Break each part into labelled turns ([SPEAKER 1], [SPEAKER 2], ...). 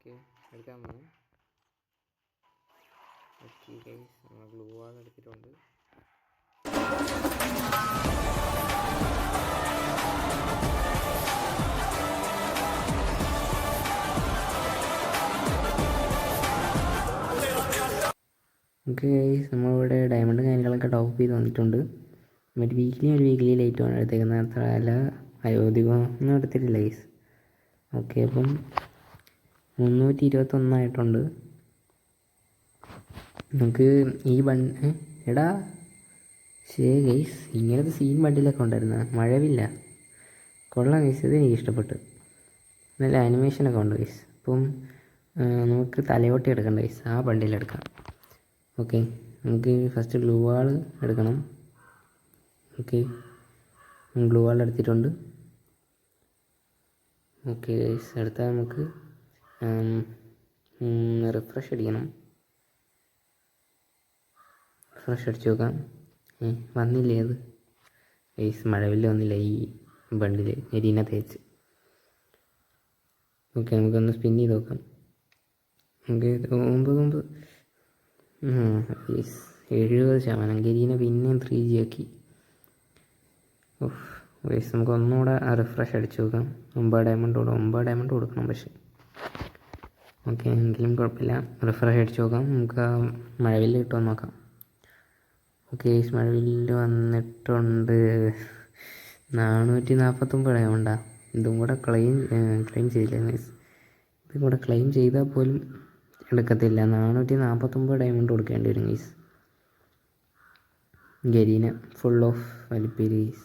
[SPEAKER 1] Okay എടുക്കാൻ പോകും okay guys നമ്മൾ ഗ്ലൂ വാൾ എടുത്തിട്ടുണ്ട്. ഗൈസ് നമ്മളിവിടെ ഡയമണ്ട് കാര്യങ്ങളൊക്കെ ടോപ്പ് ചെയ്ത് വന്നിട്ടുണ്ട്. മറ്റേ വീക്കിലി ഒരു വീക്കിലി ലൈറ്റ് ആണ് എടുത്തേക്കുന്നത്. അത്ര അല്ല അയോധികം ഒന്നും എടുത്തിട്ടില്ല ഗൈസ് ഓക്കെ അപ്പം മുന്നൂറ്റി ഇരുപത്തൊന്നായിട്ടുണ്ട് നമുക്ക് ഈ ബൺ എടാ. ശേ ഗൈസ് ഇങ്ങനത്തെ സീൻ വണ്ടിയിലൊക്കെ ഉണ്ടായിരുന്ന? മഴവില്ല. കൊള്ളാം ഗൈസ് ഇത് എനിക്ക് ഇഷ്ടപ്പെട്ടു നല്ല ആനിമേഷനൊക്കെ ഉണ്ട് ഗൈസ് അപ്പം നമുക്ക് തലയോട്ടി എടുക്കണ്ട ഗൈസ് ആ ബണ്ടിലെടുക്കാം ഓക്കെ. നമുക്ക് ഫസ്റ്റ് ഗ്ലൂ വാൾ എടുക്കണം. ഓക്കെ. ഗ്ലൂ വാൾ എടുത്തിട്ടുണ്ട്. ഓക്കെ ഗൈസ് അടുത്ത നമുക്ക് റിഫ്രഷ് അടിക്കണം. റിഫ്രഷ് അടിച്ച് നോക്കാം. ഏ, വന്നില്ലേ അത്? ഗൈസ് മഴവില്ല വന്നില്ല. ഈ ബണ്ടിൽ എരീന തേച്ച്. ഓക്കെ നമുക്കൊന്ന് സ്പിൻ ചെയ്ത് നോക്കാം. നമുക്ക് ഒമ്പത് ഒമ്പത്. യെസ് എഴുപത് ശതമാനം. ഗരീനെ പിന്നെയും ത്രീ ജി ആക്കി. വയസ്സ് നമുക്ക് ഒന്നുകൂടെ റിഫ്രഷ് അടിച്ച് നോക്കാം. ഒമ്പത് ഡയമണ്ട് കൂടെ ഒമ്പത് ഡയമണ്ട് കൊടുക്കണം പക്ഷേ. ഓക്കെ എങ്കിലും കുഴപ്പമില്ല. റിഫ്രഷ് അടിച്ച് നോക്കാം. നമുക്ക് ആ മഴവില്ല് കിട്ടുമോ നോക്കാം. ഓക്കെ മഴവില്ല് വന്നിട്ടുണ്ട്. നാനൂറ്റി നാൽപ്പത്തൊമ്പത് ഉണ്ടാ ഇതും കൂടെ ക്ലെയിം ക്ലെയിം ചെയ്തില്ല മീൻസ് ഇതും കൂടെ ക്ലെയിം ചെയ്താൽ പോലും എടുക്കത്തില്ല. നാനൂറ്റി നാൽപ്പത്തൊമ്പത് ഡയമണ്ട് കൊടുക്കേണ്ടി വരും ഗൈസ് ഗരീന ഫുൾ ഓഫ് വലിപ്പീസ്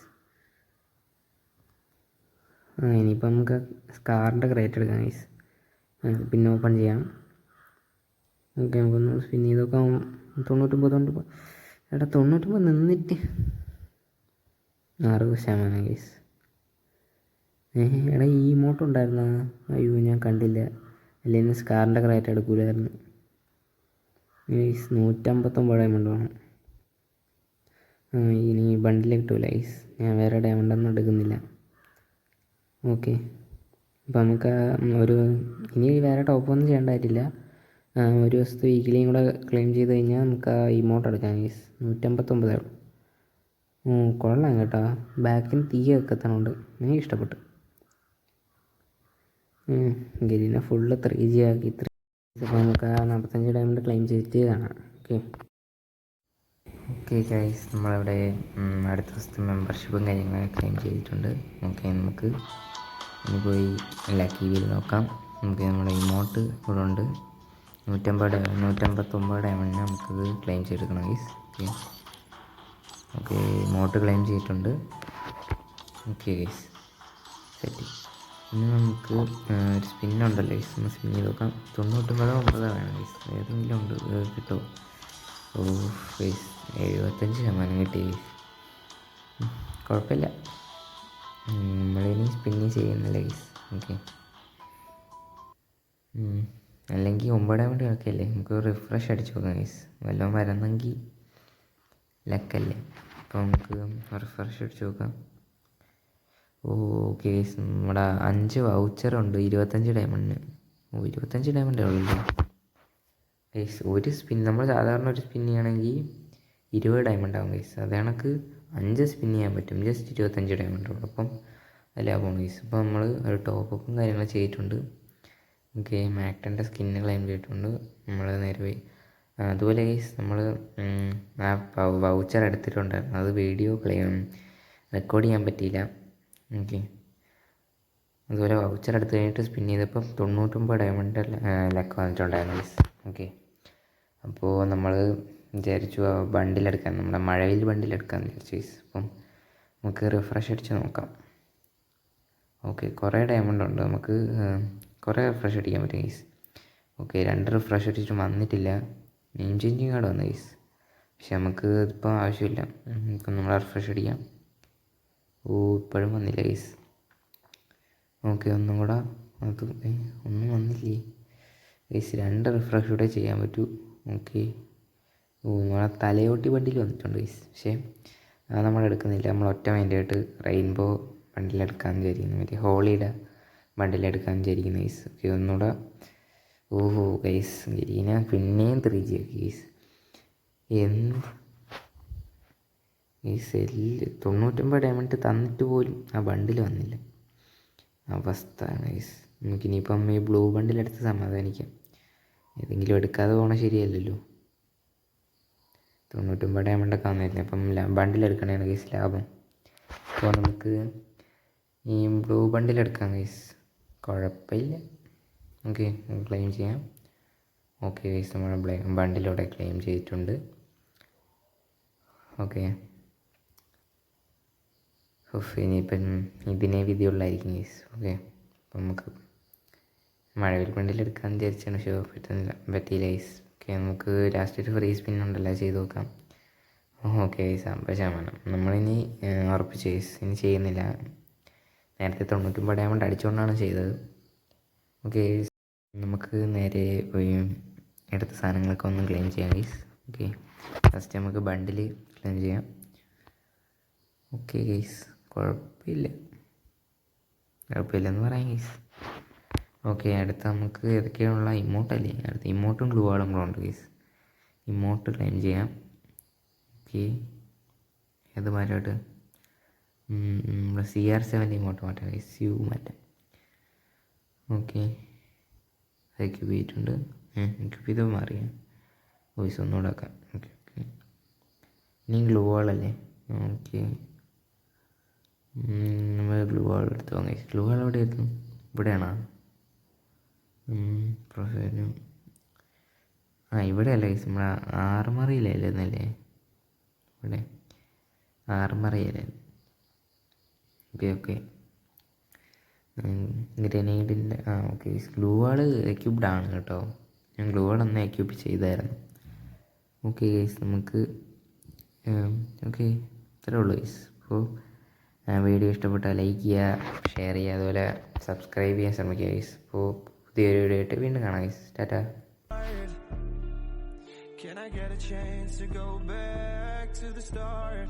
[SPEAKER 1] ആ ഇനിയിപ്പോൾ നമുക്ക് സ്കാറിന്റെ ക്രേറ്റ് എടുക്കാം ഗൈസ് പിന്നെ ഓപ്പൺ ചെയ്യാം. ഓക്കെ നമുക്കൊന്ന് സ്പിൻ ചെയ്ത് നോക്കാം തൊണ്ണൂറ്റൊമ്പത് തൊണ്ണൂറ്റൊമ്പത്. എടാ തൊണ്ണൂറ്റൊമ്പത് നിന്നിട്ട്. ആറ് ശതമാനം കേസ് എടാ ഈ ഇമോട്ട് ഉണ്ടായിരുന്ന? അയ്യോ ഞാൻ കണ്ടില്ല. അല്ലെങ്കിൽ സ്കാറിന്റെ ക്രേറ്റ് എടുക്കൂലായിരുന്നു. ഗൈസ് നൂറ്റമ്പത്തൊമ്പത് ഡയമണ്ട് വേണം. ഇനി ബണ്ടിൽ കിട്ടൂല ഗൈസ് ഞാൻ വേറെ ഡയമണ്ടൊന്നും എടുക്കുന്നില്ല. ഓക്കെ. അപ്പോൾ നമുക്ക് ഒരു ഇനി വേറെ ടോപ്പ് ഒന്നും ചെയ്യേണ്ട കാര്യമില്ല. ഒരു ദിവസത്തെ വീക്കിലിയും കൂടെ ക്ലെയിം ചെയ്ത് കഴിഞ്ഞാൽ നമുക്ക് ആ ഇമോട്ട് എടുക്കാം ഗൈസ് നൂറ്റമ്പത്തൊമ്പതേ ഉള്ളൂ. കൊള്ളാം കേട്ടോ. ബാക്കിൽ തീയൊക്കെ എത്തണുണ്ട് എനിക്ക് ഇഷ്ടപ്പെട്ടു. ഗരീന ഫുള്ള് ത്രീ ജി ആക്കി. ത്രീ അപ്പോൾ നമുക്ക് ആ നാൽപ്പത്തഞ്ച് ഡയമണ്ട് ക്ലെയിം ചെയ്തിട്ട് കാണാം. ഓക്കെ ഓക്കെ ഗൈസ് നമ്മളിവിടെ അടുത്ത ദിവസത്തെ മെമ്പർഷിപ്പും കാര്യങ്ങളൊക്കെ ക്ലെയിം ചെയ്തിട്ടുണ്ട്. ഓക്കെ നമുക്ക് ഇനി പോയി ലക്കി വീൽ നോക്കാം. നമുക്ക് നമ്മുടെ ഇമോട്ട് ഇവിടെ ഉണ്ട്. നൂറ്റമ്പത് നൂറ്റമ്പത്തൊമ്പത് ഡയമണ്ടിന് നമുക്കത് ക്ലെയിം ചെയ്തെടുക്കണം guys okay okay emote claim ചെയ്തിട്ടുണ്ട്. ഓക്കെ ഗൈസ് സെറ്റ് ഇനി നമുക്ക് ഒരു സ്പിന്നുണ്ടല്ലോ ഗൈസ് ഒന്ന് സ്പിൻ ചെയ്ത് നോക്കാം. തൊണ്ണൂറ്റൊമ്പതോ ഒമ്പതോ വേണം ഗൈസ് ഏതെങ്കിലും ഉണ്ട് കിട്ടോ. ഓ ഗൈസ് എഴുപത്തഞ്ച് ശതമാനം കിട്ടി ഗൈസ് കുഴപ്പമില്ല. നമ്മളിനി സ്പിന്ന് ചെയ്യുന്നില്ല ഗൈസ് ഓക്കെ അല്ലെങ്കിൽ ഒമ്പതാം വേണ്ടി കിടക്കല്ലേ നമുക്ക് റിഫ്രഷ് അടിച്ചു നോക്കാം ഗൈസ് വല്ലതും വരുന്നെങ്കിൽ ലക്കല്ലേ? അപ്പോൾ നമുക്ക് റിഫ്രഷ് അടിച്ച് നോക്കാം. ഓക്കെ ഗൈസ് നമ്മുടെ അഞ്ച് വൗച്ചറുണ്ട് ഇരുപത്തഞ്ച് ഡയമണ്ടിന് ഓ ഇരുപത്തഞ്ച് ഡയമണ്ടേ ഉള്ളൂ ഗൈസ് ഒരു സ്പിൻ നമ്മൾ സാധാരണ ഒരു സ്പിൻ ഇരുപത് ഡയമണ്ട് ആവും ഗൈസ് അത് കണക്ക് അഞ്ച് സ്പിൻ ചെയ്യാൻ പറ്റും. ജസ്റ്റ് ഇരുപത്തഞ്ച് ഡയമണ്ട് ഉള്ളൂ. അപ്പം അത് ലാഭമാണ് ഗൈസ് അപ്പോൾ നമ്മൾ ഒരു ടോപ്പും കാര്യങ്ങളും ചെയ്തിട്ടുണ്ട്. ഓക്കെ മാക്ടന്റെ സ്കിന്ന് ക്ലെയിം ചെയ്തിട്ടുണ്ട്. നമ്മൾ നേരെ പോയി അതുപോലെ ഗൈസ് നമ്മൾ ആ വൗച്ചർ എടുത്തിട്ടുണ്ടായിരുന്നു. അത് വീഡിയോ ക്ലെയിം റെക്കോർഡ് ചെയ്യാൻ പറ്റിയില്ല. ഓക്കെ അതുപോലെ വൗച്ചർ എടുത്തു കഴിഞ്ഞിട്ട് സ്പിൻ ചെയ്തപ്പം തൊണ്ണൂറ്റൊമ്പത് ഡയമണ്ട് ലക്ക് വന്നിട്ടുണ്ടായിരുന്നു ഗൈസ് ഓക്കെ അപ്പോൾ നമ്മൾ വിചാരിച്ചു ബണ്ടിലെടുക്കാൻ നമ്മുടെ മഴയിൽ ബണ്ടിലെടുക്കാമെന്ന് വിചാരിച്ചു ഗൈസ് അപ്പം നമുക്ക് റിഫ്രഷ് അടിച്ച് നോക്കാം. ഓക്കെ കുറേ ഡയമണ്ട് ഉണ്ട്. നമുക്ക് കുറേ റിഫ്രഷ് അടിക്കാൻ പറ്റും ഗൈസ് ഓക്കെ രണ്ട് റിഫ്രഷ് അടിച്ചിട്ട് വന്നിട്ടില്ല. നെയിം ചേഞ്ചിങ് കാർഡ് വന്നു ഗൈസ് പക്ഷെ നമുക്ക് ഇപ്പോൾ ആവശ്യമില്ല. നമുക്ക് നമ്മൾ റിഫ്രഷ് അടിക്കാം. ഓ ഇപ്പോഴും വന്നില്ല ഗൈസ് ഓക്കെ ഒന്നും കൂടെ അത് ഒന്നും വന്നില്ലേ? ഗൈസ് രണ്ട് റിഫ്രഷ് കൂടെ ചെയ്യാൻ പറ്റൂ. ഓക്കെ നമ്മളെ തലയോട്ടി വണ്ടിയിൽ വന്നിട്ടുണ്ട് ഗൈസ് പക്ഷേ അത് നമ്മൾ എടുക്കുന്നില്ല. നമ്മൾ ഒറ്റ മൈൻഡായിട്ട് റെയിൻബോ വണ്ടിയിലെടുക്കാമെന്ന് വിചാരിക്കുന്നു. മറ്റേ ഹോളിയുടെ വണ്ടിയിലെടുക്കാമെന്ന് വിചാരിക്കുന്നു ഗൈസ് ഓക്കെ ഒന്നുകൂടെ. ഓഹോ ഗൈസ് ഗരീന പിന്നെയും ത്രീ ജി ഒക്കെ ഗൈസ് എന്ത്? ഈ സെല്ല് തൊണ്ണൂറ്റൊമ്പത് ഡയമണ്ട് തന്നിട്ട് പോലും ആ ബണ്ടിൽ വന്നില്ല. അവസ്ഥ ഗൈസ് നമുക്കിനിയിപ്പം ഈ ബ്ലൂ ബണ്ടിലെടുത്ത് സമാധാനിക്കാം. ഏതെങ്കിലും എടുക്കാതെ പോകണ ശരിയല്ലല്ലോ. തൊണ്ണൂറ്റൊമ്പത് ഡയമണ്ടൊക്കെ വന്നിരുന്നു അപ്പം ബണ്ടിലെടുക്കണതാണ് ഗൈസ് ലാഭം. അപ്പോൾ നമുക്ക് ഈ ബ്ലൂ ബണ്ടിലെടുക്കാം ഗൈസ് കുഴപ്പമില്ല. ഓക്കെ ക്ലെയിം ചെയ്യാം. ഓക്കെ ഗൈസ് നമ്മൾ ബണ്ടിലൂടെ ക്ലെയിം ചെയ്തിട്ടുണ്ട്. ഓക്കെ ഇനിയിപ്പം ഇതിനെ വിധിയുള്ളായിരിക്കും ഗൈസ് ഓക്കെ അപ്പം നമുക്ക് മഴവിൽ ബണ്ടിൽ എടുക്കാമെന്ന് വിചാരിച്ചാണ് പക്ഷേ പറ്റുന്നില്ല പറ്റിയില്ല ഗൈസ് ഓക്കെ നമുക്ക് ലാസ്റ്റ് ഒരു ഫ്രീ സ്പിൻ ഉണ്ടല്ലോ ചെയ്ത് നോക്കാം. ഓക്കെ ഗൈസ് അമ്പത് ശതമാനം നമ്മളിനി ഉറപ്പിച്ച്? ഗൈസ് ഇനി ചെയ്യുന്നില്ല. നേരത്തെ തൊണ്ണൂറ്റൊമ്പത് ഡയമണ്ട് അടിച്ചുകൊണ്ടാണ് ചെയ്തത്. ഓക്കെ നമുക്ക് നേരെ പോയി എടുത്ത സാധനങ്ങളൊക്കെ ഒന്ന് ക്ലെയിം ചെയ്യാം ഗൈസ് ഓക്കെ ഫസ്റ്റ് നമുക്ക് ബണ്ടിൽ ക്ലെയിം ചെയ്യാം. ഓക്കെ ഗൈസ് കുഴപ്പമില്ല. കുഴപ്പമില്ലെന്ന് പറയാം ഗൈസ് ഓക്കെ അടുത്ത നമുക്ക് ഏതൊക്കെയാണുള്ള ഇമോട്ടല്ലേ അടുത്ത ഇമോട്ടും ഗ്ലൂ ആളും കൂടെ ഉണ്ട് ഗൈസ് ഇമോട്ട് ക്ലെയിം ചെയ്യാം. ഓക്കെ ഏത് മാറ്റോട്ട് നമ്മുടെ സി ആർ സെവന്റെ ഇമോട്ട് മാറ്റാം ഗൈസ് യു മാറ്റാം. ഓക്കെ ക്യൂബ് ചെയ്തിട്ടുണ്ട്. ക്യൂബ് ചെയ്ത് മാറിയാ വോയിസ് ഒന്നുകൂടെ ആക്കാം. ഓക്കെ ഓക്കെ ഇനി ഗ്ലൂ വാളല്ലേ ഓക്കെ നമ്മൾ ഗ്ലൂ വാൾ എടുത്ത് വാങ്ങി ഗ്ലൂ വാൾ എവിടെ ആയിരുന്നു ഇവിടെയാണോ? പ്രൊഫൈലും. ആ ഇവിടെ അല്ലേ നമ്മുടെ ആറുമറിയിലല്ലേ ഇവിടെ. ആറുമറിയല്ലേ ഓക്കെ ഓക്കെ ഗ്രനേഡിന്റെ ആ ഓക്കെ ഗ്ലൂ വാൾ എക്യൂബ്ഡ് ആണ് കേട്ടോ. ഞാൻ ഗ്ലൂ വാൾ ഒന്ന് എക്യൂബ് ചെയ്തായിരുന്നു. ഓക്കെ ഗൈസ് നമുക്ക് ഓക്കെ ഇത്രേ ഉള്ളൂ ഗൈസ് അപ്പോൾ വീഡിയോ ഇഷ്ടപ്പെട്ടാൽ ലൈക്ക് ചെയ്യുക ഷെയർ ചെയ്യുക അതുപോലെ സബ്സ്ക്രൈബ് ചെയ്യാൻ ശ്രമിക്കുക ഗൈസ് അപ്പോൾ പുതിയൊരു വീഡിയോ ആയിട്ട് വീണ്ടും കാണാം guys tata
[SPEAKER 2] Can I get a chance to go back to the start?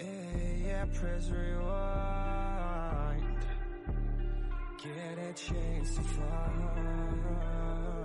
[SPEAKER 2] Yeah, yeah, press rewind. Get a chance to fly.